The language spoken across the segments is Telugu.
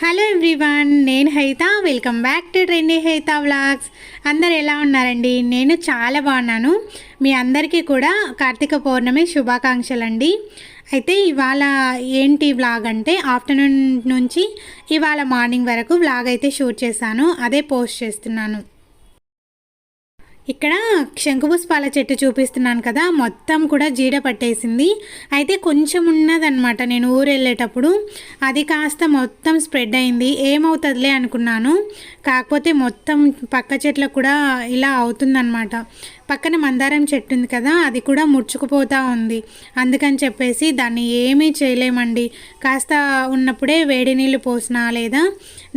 హలో ఎవ్రీవన్ నేను Haitha. Welcome back to trendy Haitha vlogs అందరు ఎలా ఉన్నారండి? నేను చాలా బాగున్నాను. మీ అందరికీ కూడా కార్తీక పౌర్ణమి శుభాకాంక్షలు అండి అయితే ఇవాళ ఏంటి వ్లాగ్ అంటే ఆఫ్టర్నూన్ నుంచి ఇవాళ మార్నింగ్ వరకు వ్లాగ్ అయితే షూట్ చేశాను. అదే పోస్ట్ చేస్తున్నాను. ఇక్కడ శంకుపుష్పాల చెట్టు చూపిస్తున్నాను కదా మొత్తం కూడా జీడ పట్టేసింది. అయితే కొంచెం ఉన్నదనమాట నేను ఊరు వెళ్ళేటప్పుడు. అది కాస్త మొత్తం స్ప్రెడ్ అయింది. ఏమవుతుందిలే అనుకున్నాను. కాకపోతే మొత్తం పక్క చెట్లకు కూడా ఇలా అవుతుందన్నమాట. పక్కన మందారం చెట్టు ఉంది కదా అది కూడా ముడుచుకుపోతూ ఉంది. అందుకని చెప్పేసి దాన్ని ఏమీ చేయలేమండి. కాస్త ఉన్నప్పుడే వేడి నీళ్ళు పోసినా లేదా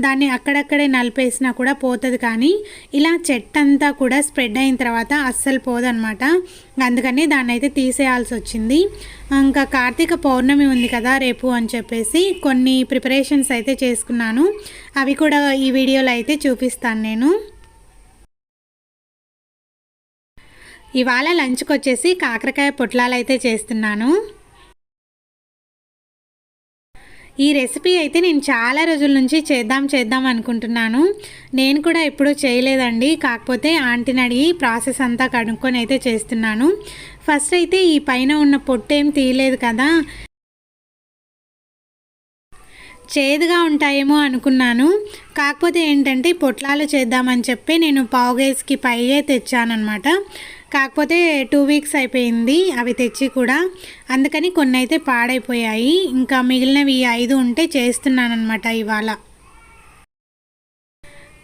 దాన్ని అక్కడక్కడే నలిపేసినా కూడా పోతుంది కానీ ఇలా చెట్టు అంతా కూడా స్ప్రెడ్ అయిన తర్వాత అస్సలు పోదనమాట అందుకని దాన్ని అయితే తీసేయాల్సి వచ్చింది. ఇంకా కార్తీక పౌర్ణమి ఉంది కదా రేపు అని చెప్పేసి కొన్ని ప్రిపరేషన్స్ అయితే చేసుకున్నాను. అవి కూడా ఈ వీడియోలో అయితే చూపిస్తాను నేను. ఇవాళ లంచ్కి వచ్చేసి కాకరకాయ పొట్లాలు అయితే చేస్తున్నాను. ఈ రెసిపీ అయితే నేను చాలా రోజుల నుంచి చేద్దాం చేద్దాం అనుకుంటున్నాను. నేను కూడా ఎప్పుడూ చేయలేదండి. కాకపోతే ఆంటీని అడిగి ప్రాసెస్ అంతా కనుక్కొని అయితే చేస్తున్నాను. ఫస్ట్ అయితే ఈ పైన ఉన్న పొట్టు ఏం తీయలేదు కదా. చేదుగా ఉంటాయేమో అనుకున్నాను. కాకపోతే ఏంటంటే పొట్లాలు చేద్దామని చెప్పి నేను పావుగేజ్కి పైగే తెచ్చానమాట కాకపోతే టూ వీక్స్ అయిపోయింది అవి తెచ్చి కూడా. అందుకని కొన్ని అయితే పాడైపోయాయి. ఇంకా మిగిలినవి ఐదు ఉంటే చేస్తున్నానమాట ఇవాళ.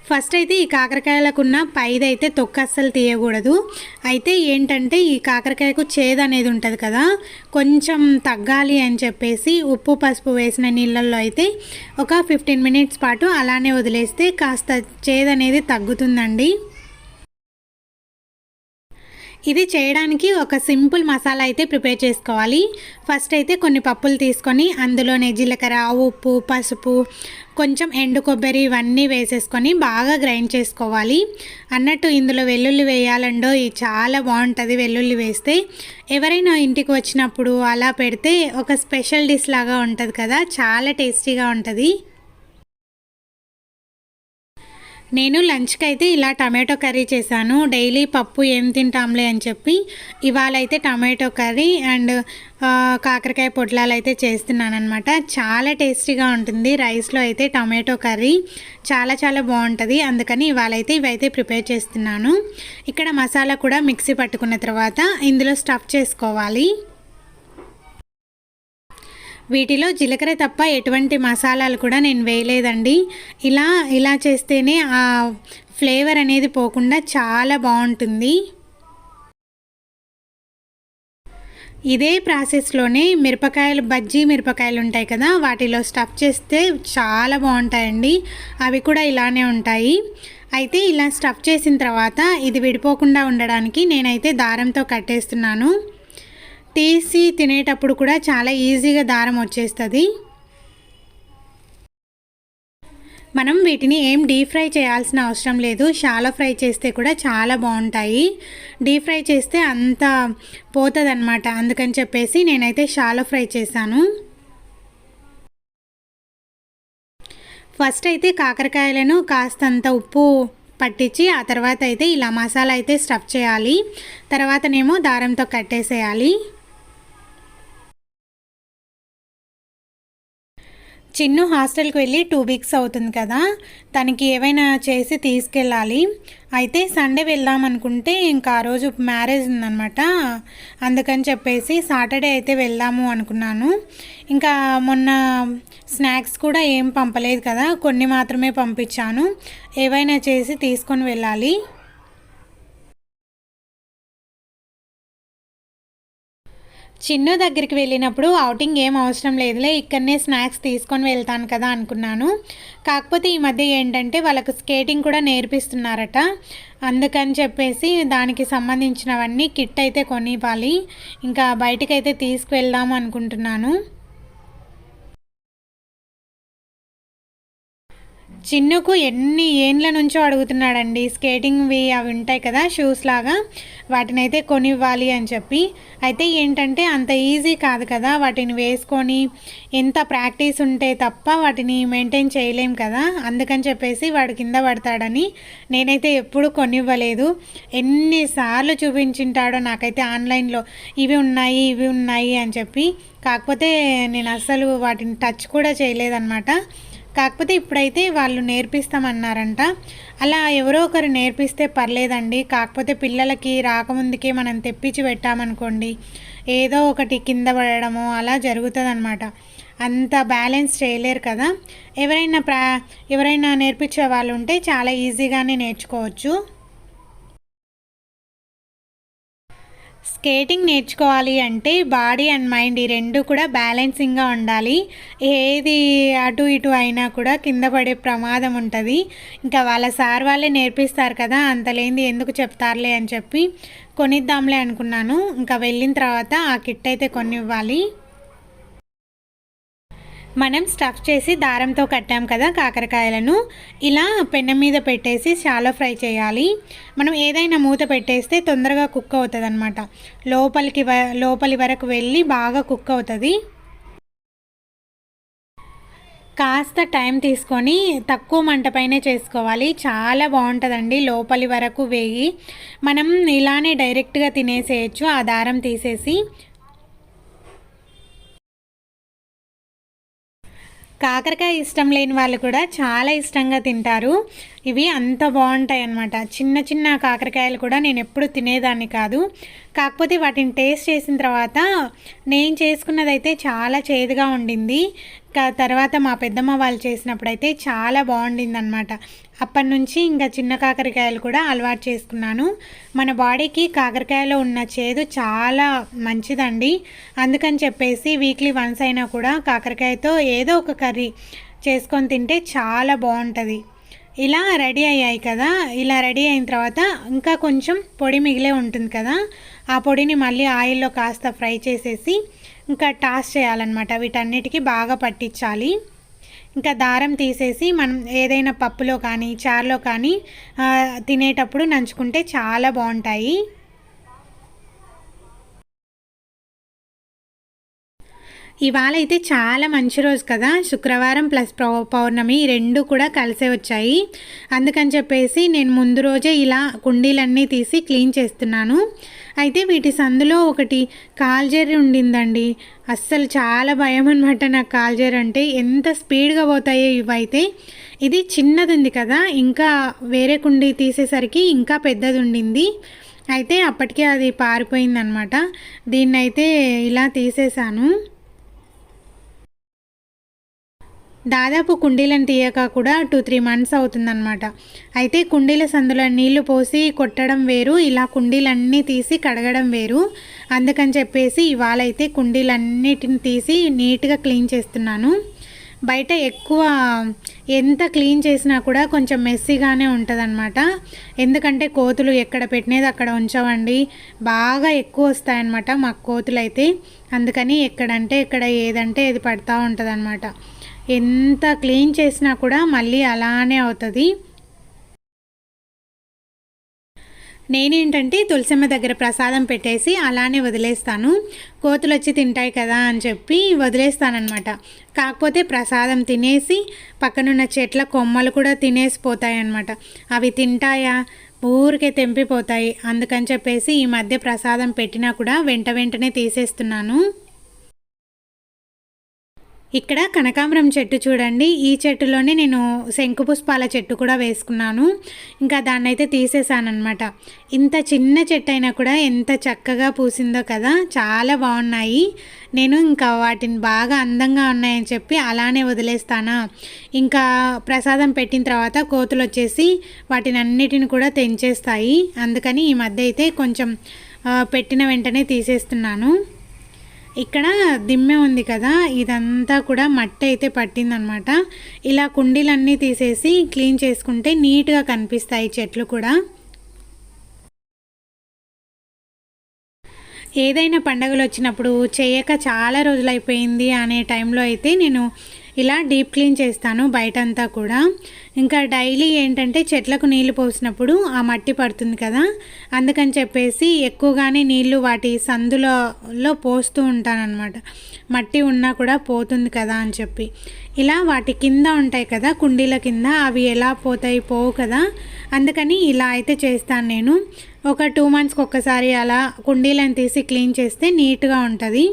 ఫస్ట్ అయితే ఈ కాకరకాయలకున్న పైదైతే తొక్క అస్సలు తీయకూడదు. అయితే ఏంటంటే ఈ కాకరకాయకు చేదు అనేది ఉంటుంది కదా కొంచెం తగ్గాలి అని చెప్పేసి ఉప్పు పసుపు వేసిన నీళ్ళల్లో అయితే ఒక ఫిఫ్టీన్ మినిట్స్ పాటు అలానే వదిలేస్తే కాస్త చేదు అనేది తగ్గుతుందండి. ఇది చేయడానికి ఒక సింపుల్ మసాలా అయితే ప్రిపేర్ చేసుకోవాలి. ఫస్ట్ అయితే కొన్ని పప్పులు తీసుకొని అందులోనే జీలకర్ర ఉప్పు పసుపు కొంచెం ఎండు కొబ్బరి ఇవన్నీ వేసేసుకొని బాగా గ్రైండ్ చేసుకోవాలి. అన్నట్టు ఇందులో వెల్లుల్లి వేయాలండో ఇది చాలా బాగుంటుంది వెల్లుల్లి వేస్తే. ఎవరైనా ఇంటికి వచ్చినప్పుడు అలా పెడితే ఒక స్పెషల్ డిష్ లాగా ఉంటుంది కదా చాలా టేస్టీగా ఉంటుంది. నేను లంచ్కి అయితే ఇలా టమాటో కర్రీ చేశాను. డైలీ పప్పు ఏం తింటాంలే అని చెప్పి ఇవాళ అయితే టమాటో కర్రీ అండ్ కాకరకాయ పొట్లాలు అయితే చేస్తున్నాను అనమాట చాలా టేస్టీగా ఉంటుంది. రైస్లో అయితే టమాటో కర్రీ చాలా చాలా బాగుంటుంది. అందుకని ఇవాళ అయితే ఇవైతే ప్రిపేర్ చేస్తున్నాను. ఇక్కడ మసాలా కూడా మిక్సీ పట్టుకున్న తర్వాత ఇందులో స్టఫ్ చేసుకోవాలి. వీటిలో జీలకర్ర తప్ప ఎటువంటి మసాలాలు కూడా నేను వేయలేదండి. ఇలా ఇలా చేస్తేనే ఆ ఫ్లేవర్ అనేది పోకుండా చాలా బాగుంటుంది. ఇదే ప్రాసెస్లోనే మిరపకాయలు బజ్జీ మిరపకాయలు ఉంటాయి కదా వాటిలో స్టఫ్ చేస్తే చాలా బాగుంటాయండి. అవి కూడా ఇలానే ఉంటాయి. అయితే ఇలా స్టఫ్ చేసిన తర్వాత ఇది విడిపోకుండా ఉండడానికి నేనైతే దారంతో కట్టేస్తున్నాను. తీసి తినేటప్పుడు కూడా చాలా ఈజీగా దారం వచ్చేస్తుంది. మనం వీటిని ఏం డీప్ ఫ్రై చేయాల్సిన అవసరం లేదు. షాలో ఫ్రై చేస్తే కూడా చాలా బాగుంటాయి. డీప్ ఫ్రై చేస్తే అంత పోతుందన్నమాట. అందుకని చెప్పేసి నేనైతే షాలో ఫ్రై చేశాను. ఫస్ట్ అయితే కాకరకాయలను కాస్తంత ఉప్పు పట్టించి ఆ తర్వాత అయితే ఇలా మసాలా అయితే స్టఫ్ చేయాలి. తర్వాతనేమో దారంతో కట్టేసేయాలి. చిన్ను హాస్టల్కి వెళ్ళి టూ వీక్స్ అవుతుంది కదా తనకి ఏవైనా చేసి తీసుకెళ్ళాలి. అయితే సండే వెళ్దాం అనుకుంటే ఇంకా ఆ రోజు మ్యారేజ్ ఉందనమాట అందుకని చెప్పేసి సాటర్డే అయితే వెళ్దాము అనుకున్నాను. ఇంకా మొన్న స్నాక్స్ కూడా ఏం పంపలేదు కదా కొన్ని మాత్రమే పంపించాను. ఏవైనా చేసి తీసుకొని వెళ్ళాలి. చిన్ను దగ్గరికి వెళ్ళినప్పుడు అవుటింగ్ ఏం అవసరం లేదులే ఇక్కడనే స్నాక్స్ తీసుకొని వెళ్తాను కదా అనుకున్నాను. కాకపోతే ఈ మధ్య ఏంటంటే వాళ్ళకు స్కేటింగ్ కూడా నేర్పిస్తున్నారట. అందుకని చెప్పేసి దానికి సంబంధించినవన్నీ కిట్ అయితే కొనివ్వాలి. ఇంకా బయటకైతే తీసుకువెళ్దాం అనుకుంటున్నాను. చిన్నుకు ఎన్ని ఏండ్ల నుంచో అడుగుతున్నాడండి. స్కేటింగ్వి అవి ఉంటాయి కదా షూస్ లాగా. వాటిని అయితే కొనివ్వాలి అని చెప్పి. అయితే ఏంటంటే అంత ఈజీ కాదు కదా వాటిని వేసుకొని ఎంత ప్రాక్టీస్ ఉంటే తప్ప వాటిని మెయింటైన్ చేయలేం కదా. అందుకని చెప్పేసి వాడు కింద పడతాడని నేనైతే ఎప్పుడు కొనివ్వలేదు. ఎన్నిసార్లు చూపించింటాడో నాకైతే ఆన్లైన్లో ఇవి ఉన్నాయి ఇవి ఉన్నాయి అని చెప్పి. కాకపోతే నేను అస్సలు వాటిని టచ్ కూడా చేయలేదన్నమాట. కాకపోతే ఇప్పుడైతే వాళ్ళు నేర్పిస్తామన్నారంట. అలా ఎవరో ఒకరు నేర్పిస్తే పర్లేదండి. కాకపోతే పిల్లలకి రాకముందుకే మనం తెప్పించి పెట్టామనుకోండి ఏదో ఒకటి కింద పడడము అలా జరుగుతుందన్నమాట. అంత బ్యాలెన్స్ చేయలేరు కదా. ఎవరైనా ప్రా ఎవరైనా నేర్పించే వాళ్ళు ఉంటే చాలా ఈజీగానే నేర్చుకోవచ్చు. స్కేటింగ్ నేర్చుకోవాలి అంటే బాడీ అండ్ మైండ్ ఈ రెండు కూడా బ్యాలెన్సింగ్గా ఉండాలి. ఏది అటు ఇటు అయినా కూడా కింద పడే ప్రమాదం ఉంటుంది. ఇంకా వాళ్ళ సార్ వాళ్ళే నేర్పిస్తారు కదా అంతలేంది ఎందుకు చెప్తారులే అని చెప్పి కొనిద్దాంలే అనుకున్నాను. ఇంకా వెళ్ళిన తర్వాత ఆ కిట్ అయితే కొనివ్వాలి. మనం స్టఫ్ చేసి దారంతో కట్టాం కదా కాకరకాయలను. ఇలా పెన్న మీద పెట్టేసి చాలా ఫ్రై చేయాలి. మనం ఏదైనా మూత పెట్టేస్తే తొందరగా కుక్ అవుతుంది అనమాట లోపలికి లోపలి వరకు వెళ్ళి బాగా కుక్ అవుతుంది. కాస్త టైం తీసుకొని తక్కువ మంటపైనే చేసుకోవాలి. చాలా బాగుంటుందండి లోపలి వరకు వేగి. మనం ఇలానే డైరెక్ట్గా తినేసేయచ్చు. ఆ దారం తీసేసి కాకరకాయ ఇష్టం లేని వాళ్ళు కూడా చాలా ఇష్టంగా తింటారు. ఇవి అంత బాగుంటాయి అన్నమాట. చిన్న చిన్న కాకరకాయలు కూడా నేను ఎప్పుడు తినేదాన్ని కాదు. కాకపోతే వాటిని టేస్ట్ చేసిన తర్వాత నేను చేసుకున్నదైతే చాలా చేదుగా ఉండింది. తర్వాత మా పెద్దమ్మ వాళ్ళు చేసినప్పుడు అయితే చాలా బాగుండింది అనమాట అప్పటి నుంచి ఇంకా చిన్న కాకరకాయలు కూడా అలవాటు చేసుకున్నాను. మన బాడీకి కాకరకాయలో ఉన్న చేదు చాలా మంచిదండి. అందుకని చెప్పేసి వీక్లీ వన్స్ అయినా కూడా కాకరకాయతో ఏదో ఒక కర్రీ చేసుకొని తింటే చాలా బాగుంటుంది. ఇలా రెడీ అయ్యాయి కదా. ఇలా రెడీ అయిన తర్వాత ఇంకా కొంచెం పొడి మిగిలే ఉంటుంది కదా. ఆ పొడిని మళ్ళీ ఆయిల్లో కాస్త ఫ్రై చేసేసి ఇంకా టాస్ చేయాలన్నమాట. వీటన్నిటికీ బాగా పట్టించాలి. ఇంకా దారం తీసేసి మనం ఏదైనా పప్పులో కానీ చారులో కానీ తినేటప్పుడు నంచుకుంటే చాలా బాగుంటాయి. ఇవాళ అయితే చాలా మంచి రోజు కదా. శుక్రవారం ప్లస్ పౌర్ణమి రెండు కూడా కలిసే వచ్చాయి. అందుకని చెప్పేసి నేను ముందు రోజే ఇలా కుండీలన్నీ తీసి క్లీన్ చేస్తున్నాను. అయితే వీటి సందులో ఒకటి కాల్జేరి ఉండిందండి. అస్సలు చాలా భయం అనమాట నాకు కాల్జేరి అంటే. ఎంత స్పీడ్గా పోతాయో ఇవైతే. ఇది చిన్నది ఉంది కదా. ఇంకా వేరే కుండీ తీసేసరికి ఇంకా పెద్దది ఉండింది. అయితే అప్పటికే అది పారిపోయిందనమాట దీన్నైతే ఇలా తీసేశాను దాదాపు కుండీలను తీయక కూడా టూ త్రీ మంత్స్ అవుతుందన్నమాట. అయితే కుండీల సందులో నీళ్ళు పోసి కొట్టడం వేరు ఇలా కుండీలన్నీ తీసి కడగడం వేరు. అందుకని చెప్పేసి ఇవాళ అయితే కుండీలన్నిటిని తీసి నీట్గా క్లీన్ చేస్తున్నాను. బయట ఎక్కువ ఎంత క్లీన్ చేసినా కూడా కొంచెం మెస్సీగానే ఉంటుందన్నమాట. ఎందుకంటే కోతులు ఎక్కడ పెట్టినది అక్కడ ఉంచవండి. బాగా ఎక్కువ వస్తాయన్నమాట మాకు కోతులు అయితే అందుకని ఎక్కడంటే ఇక్కడ ఏదంటే ఏది పడతా ఉంటుంది ఎంత క్లీన్ చేసినా కూడా మళ్ళీ అలానే అవుతుంది. నేనేంటంటే తులసమ్మ దగ్గర ప్రసాదం పెట్టేసి అలానే వదిలేస్తాను. కోతులు వచ్చి తింటాయి కదా అని చెప్పి వదిలేస్తానమాట కాకపోతే ప్రసాదం తినేసి పక్కనున్న చెట్ల కొమ్మలు కూడా తినేసిపోతాయి అన్నమాట అవి తింటాయా? ఊరికే తెంపిపోతాయి. అందుకని చెప్పేసి ఈ మధ్య ప్రసాదం పెట్టినా కూడా వెంట వెంటనే తీసేస్తున్నాను. ఇక్కడ కనకాంబరం చెట్టు చూడండి. ఈ చెట్టులోనే నేను శంకు పుష్పాల చెట్టు కూడా వేసుకున్నాను. ఇంకా దాన్ని అయితే తీసేసానమాట ఇంత చిన్న చెట్టు అయినా కూడా ఎంత చక్కగా పూసిందో కదా చాలా బాగున్నాయి. నేను ఇంకా వాటిని బాగా అందంగా ఉన్నాయని చెప్పి అలానే వదిలేస్తానా. ఇంకా ప్రసాదం పెట్టిన తర్వాత కోతులు వచ్చేసి వాటిని అన్నిటిని కూడా తెంచేస్తాయి. అందుకని ఈ మధ్య అయితే కొంచెం పెట్టిన వెంటనే తీసేస్తున్నాను. ఇక్కడ దిమ్మె ఉంది కదా ఇదంతా కూడా మట్టి అయితే పట్టిందనమాట. ఇలా కుండీలన్నీ తీసేసి క్లీన్ చేసుకుంటే నీట్గా కనిపిస్తాయి చెట్లు కూడా. ఏదైనా పండగలు వచ్చినప్పుడు చేయక చాలా రోజులైపోయింది అనే టైంలో అయితే నేను ఇలా డీప్ క్లీన్ చేస్తాను బయట అంతా కూడా. ఇంకా డైలీ ఏంటంటే చెట్లకు నీళ్ళు పోసినప్పుడు ఆ మట్టి పడుతుంది కదా అందుకని చెప్పేసి ఎక్కువగానే నీళ్ళు వాటి సందులలో పోస్తూ ఉంటానన్నమాట. మట్టి ఉన్నా కూడా పోతుంది కదా అని చెప్పి. ఇలా వాటి కింద ఉంటాయి కదా కుండీల కింద అవి ఎలా పోతాయి పోవు కదా అందుకని ఇలా అయితే చేస్తాను నేను. ఒక టూ మంత్స్కి ఒక్కసారి అలా కుండీలను తీసి క్లీన్ చేస్తే నీట్గా ఉంటుంది.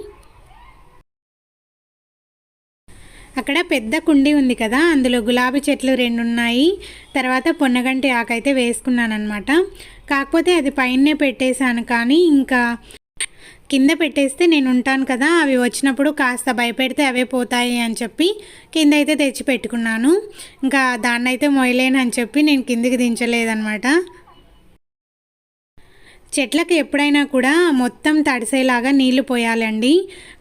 అక్కడ పెద్ద కుండీ ఉంది కదా అందులో గులాబీ చెట్లు రెండు ఉన్నాయి తర్వాత పొన్నగంటి ఆకైతే వేసుకున్నాను అనమాట కాకపోతే అది పైనే పెట్టేశాను కానీ ఇంకా కింద పెట్టేస్తే నేను ఉంటాను కదా అవి వచ్చినప్పుడు కాస్త భయపెడితే అవే పోతాయి అని చెప్పి కింద అయితే తెచ్చి పెట్టుకున్నాను. ఇంకా దాన్నైతే మొయలేనని చెప్పి నేను కిందికి దించలేదనమాట చెట్లకు ఎప్పుడైనా కూడా మొత్తం తడిసేలాగా నీళ్ళు పోయాలండి.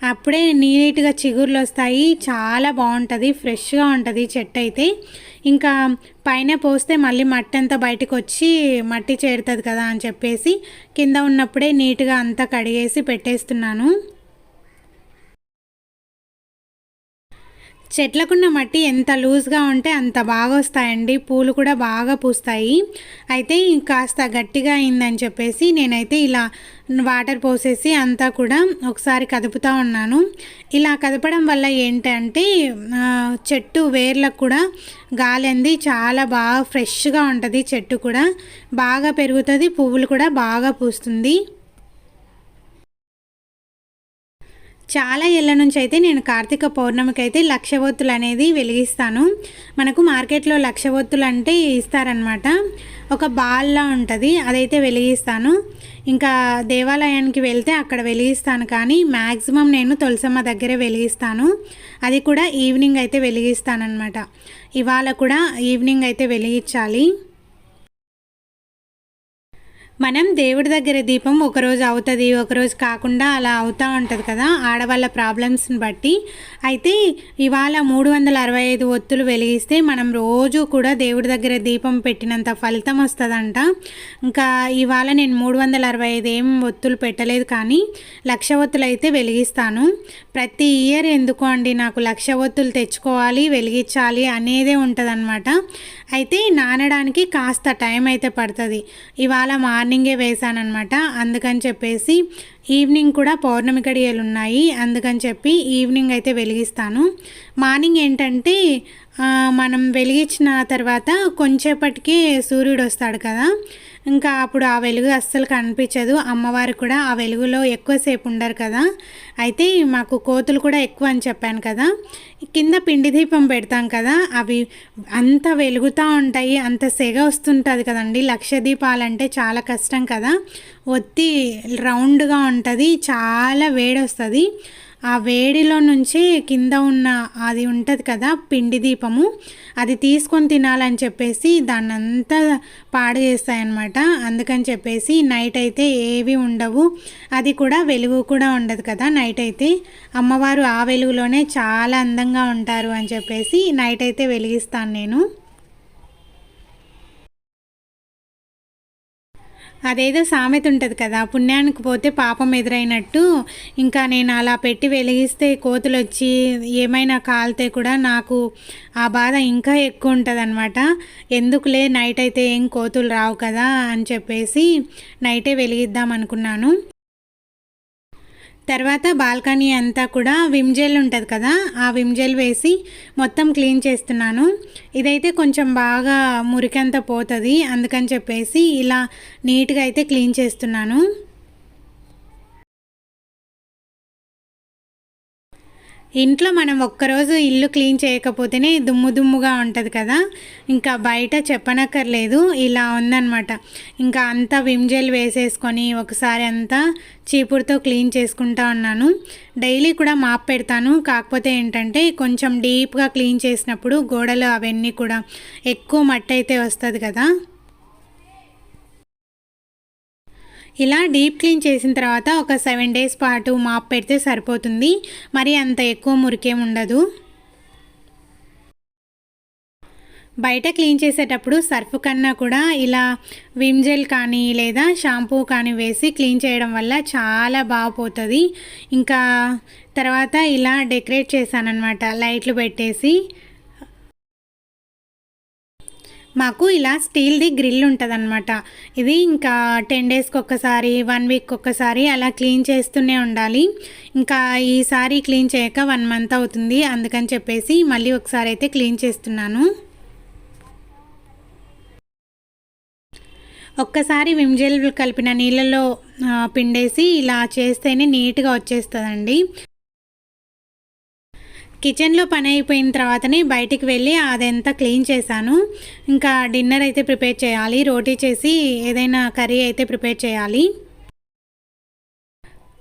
అప్పుడే నీట్గా చిగుర్లు వస్తాయి. చాలా బాగుంటుంది. ఫ్రెష్గా ఉంటుంది చెట్టు అయితే. ఇంకా పైన పోస్తే మళ్ళీ మట్టి అంతా బయటకు వచ్చి మట్టి చేరుతుంది కదా అని చెప్పేసి కింద ఉన్నప్పుడే నీట్గా అంతా కడిగేసి పెట్టేస్తున్నాను. చెట్లకున్న మట్టి ఎంత లూజ్గా ఉంటే అంత బాగా వస్తాయండి పూలు కూడా బాగా పూస్తాయి. అయితే కాస్త గట్టిగా అయిందని చెప్పేసి నేనైతే ఇలా వాటర్ పోసేసి అంతా కూడా ఒకసారి కదుపుతూ ఉన్నాను. ఇలా కదపడం వల్ల ఏంటంటే చెట్టు వేర్లకు కూడా గాలి అంది చాలా బాగా ఫ్రెష్గా ఉంటుంది. చెట్టు కూడా బాగా పెరుగుతుంది. పువ్వులు కూడా బాగా పూస్తుంది. చాలా ఏళ్ళ నుంచి అయితే నేను కార్తీక పౌర్ణమికి అయితే లక్షవత్తులు అనేది వెలిగిస్తాను. మనకు మార్కెట్లో లక్షవత్తులు అంటే ఇస్తారనమాట ఒక బాల్లా ఉంటుంది అదైతే వెలిగిస్తాను. ఇంకా దేవాలయానికి వెళ్తే అక్కడ వెలిగిస్తాను కానీ మ్యాక్సిమం నేను తులసమ్మ దగ్గరే వెలిగిస్తాను. అది కూడా ఈవినింగ్ అయితే వెలిగిస్తానమాట ఇవాళ కూడా ఈవినింగ్ అయితే వెలిగించాలి. మనం దేవుడి దగ్గర దీపం ఒకరోజు అవుతుంది ఒకరోజు కాకుండా అలా అవుతూ ఉంటుంది కదా. ఆడవాళ్ళ ప్రాబ్లమ్స్ని బట్టి. అయితే ఇవాళ మూడు వందల అరవై ఐదు ఒత్తులు వెలిగిస్తే మనం రోజు కూడా దేవుడి దగ్గర దీపం పెట్టినంత ఫలితం వస్తుందంట. ఇంకా ఇవాళ నేను మూడు వందల అరవై ఐదు ఏం ఒత్తులు పెట్టలేదు కానీ లక్ష ఒత్తులు అయితే వెలిగిస్తాను. ప్రతి ఇయర్ ఎందుకు అండి నాకు లక్ష ఒత్తులు తెచ్చుకోవాలి వెలిగించాలి అనేదే ఉంటుందన్నమాట. అయితే నానడానికి కాస్త టైం అయితే పడుతుంది. ఇవాళ మార్నింగే వేసానమాట అందుకని చెప్పేసి ఈవినింగ్ కూడా పౌర్ణమి గడియలు ఉన్నాయి. అందుకని చెప్పి ఈవినింగ్ అయితే వెలిగిస్తాను. మార్నింగ్ ఏంటంటే మనం వెలిగించిన తర్వాత కొంచెంసేపటికే సూర్యుడు వస్తాడు కదా. ఇంకా అప్పుడు ఆ వెలుగు అస్సలు కనిపించదు. అమ్మవారు కూడా ఆ వెలుగులో ఎక్కువసేపు ఉండరు కదా. అయితే మాకు కోతులు కూడా ఎక్కువ అని చెప్పాను కదా. కింద పిండి దీపం పెడతాం కదా. అవి అంత వెలుగుతూ ఉంటాయి. అంత సెగ వస్తుంటుంది కదండి. లక్ష దీపాలంటే చాలా కష్టం కదా. ఒత్తి రౌండ్గా ఉంటుంది. చాలా వేడి వస్తుంది ఆ వేడిలో నుంచి కింద ఉన్న అది ఉంటుంది కదా పిండి దీపము అది తీసుకొని తినాలని చెప్పేసి దాన్ని అంతా పాడు చేస్తాయన్నమాట. అందుకని చెప్పేసి నైట్ అయితే ఏవి ఉండవు. అది కూడా వెలుగు కూడా ఉండదు కదా నైట్ అయితే. అమ్మవారు ఆ వెలుగులోనే చాలా అందంగా ఉంటారు అని చెప్పేసి నైట్ అయితే వెలిగిస్తాను నేను. అదేదో సామెత ఉంటుంది కదా పుణ్యానికి పోతే పాపం ఎదురైనట్టు ఇంకా నేను అలా పెట్టి వెలిగిస్తే కోతులు వచ్చి ఏమైనా కాలితే కూడా నాకు ఆ బాధ ఇంకా ఎక్కువ ఉంటుంది అనమాట ఎందుకులే నైట్ అయితే ఏం కోతులు రావు కదా అని చెప్పేసి నైటే వెలిగిద్దాం అనుకున్నాను. తర్వాత బాల్కనీ అంతా కూడా విమ్ జెల్ ఉంటుంది కదా ఆ విమ్ జెల్ వేసి మొత్తం క్లీన్ చేస్తున్నాను. ఇదైతే కొంచెం బాగా మురికంతా పోతుంది అందుకని చెప్పేసి ఇలా నీట్గా అయితే క్లీన్ చేస్తున్నాను. ఇంట్లో మనం ఒక్కరోజు ఇల్లు క్లీన్ చేయకపోతేనే దుమ్ము దుమ్ముగా ఉంటుంది కదా. ఇంకా బయట చెప్పనక్కర్లేదు ఇలా ఉందన్నమాట. ఇంకా అంతా విమ్ జెల్ వేసేసుకొని ఒకసారి అంతా చీపురుతో క్లీన్ చేసుకుంటా ఉన్నాను. డైలీ కూడా మాప్ పెడతాను. కాకపోతే ఏంటంటే కొంచెం డీప్గా క్లీన్ చేసినప్పుడు గోడలు అవన్నీ కూడా ఎక్కువ మట్టి అయితే వస్తుంది కదా. ఇలా డీప్ క్లీన్ చేసిన తర్వాత ఒక సెవెన్ డేస్ పాటు మాప్ పెడితే సరిపోతుంది. మరి అంత ఎక్కువ మురికేం ఉండదు. బయట క్లీన్ చేసేటప్పుడు సర్ఫ్ కన్నా కూడా ఇలా విమ్ జెల్ కానీ లేదా షాంపూ కానీ వేసి క్లీన్ చేయడం వల్ల చాలా బాగుపోతుంది. ఇంకా తర్వాత ఇలా డెకరేట్ చేశానన్నమాట. లైట్లు పెట్టేసి మాకు ఇలా స్టీల్ది గ్రిల్ ఉంటుంది ఇది ఇంకా టెన్ డేస్కి ఒక్కసారి వన్ వీక్ ఒక్కసారి అలా క్లీన్ చేస్తూనే ఉండాలి. ఇంకా ఈసారి క్లీన్ చేయక వన్ మంత్ అవుతుంది. అందుకని చెప్పేసి మళ్ళీ ఒకసారి అయితే క్లీన్ చేస్తున్నాను. ఒక్కసారి విమ్జెల్ కలిపిన నీళ్ళలో పిండేసి ఇలా చేస్తేనే నీట్గా వచ్చేస్తుందండి. కిచెన్లో పని అయిపోయిన తర్వాతనే బయటికి వెళ్ళి అదంతా క్లీన్ చేశాను. ఇంకా డిన్నర్ అయితే ప్రిపేర్ చేయాలి. రోటీ చేసి ఏదైనా కర్రీ అయితే ప్రిపేర్ చేయాలి.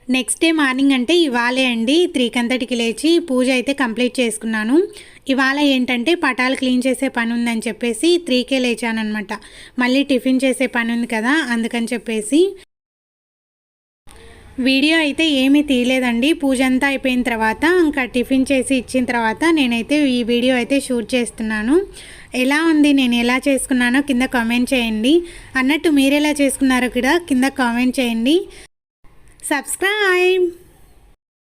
నెక్స్ట్ డే మార్నింగ్ అంటే ఇవాళే అండి. త్రీకంతటికి లేచి పూజ అయితే కంప్లీట్ చేసుకున్నాను. ఇవాళ ఏంటంటే పటాలు క్లీన్ చేసే పని ఉందని చెప్పేసి త్రీకే లేచానమాట మళ్ళీ టిఫిన్ చేసే పని ఉంది కదా అందుకని చెప్పేసి. వీడియో అయితే ఏమీ తీయలేదండి. పూజ అంతా అయిపోయిన తర్వాత ఇంకా టిఫిన్ చేసి ఇచ్చిన తర్వాత నేనైతే ఈ వీడియో అయితే షూట్ చేస్తున్నాను. ఎలా ఉంది? నేను ఎలా చేసుకున్నానో కింద కామెంట్ చేయండి. అన్నట్టు మీరు ఎలా చేసుకున్నారో కూడా కింద కామెంట్ చేయండి. సబ్స్క్రైబ్!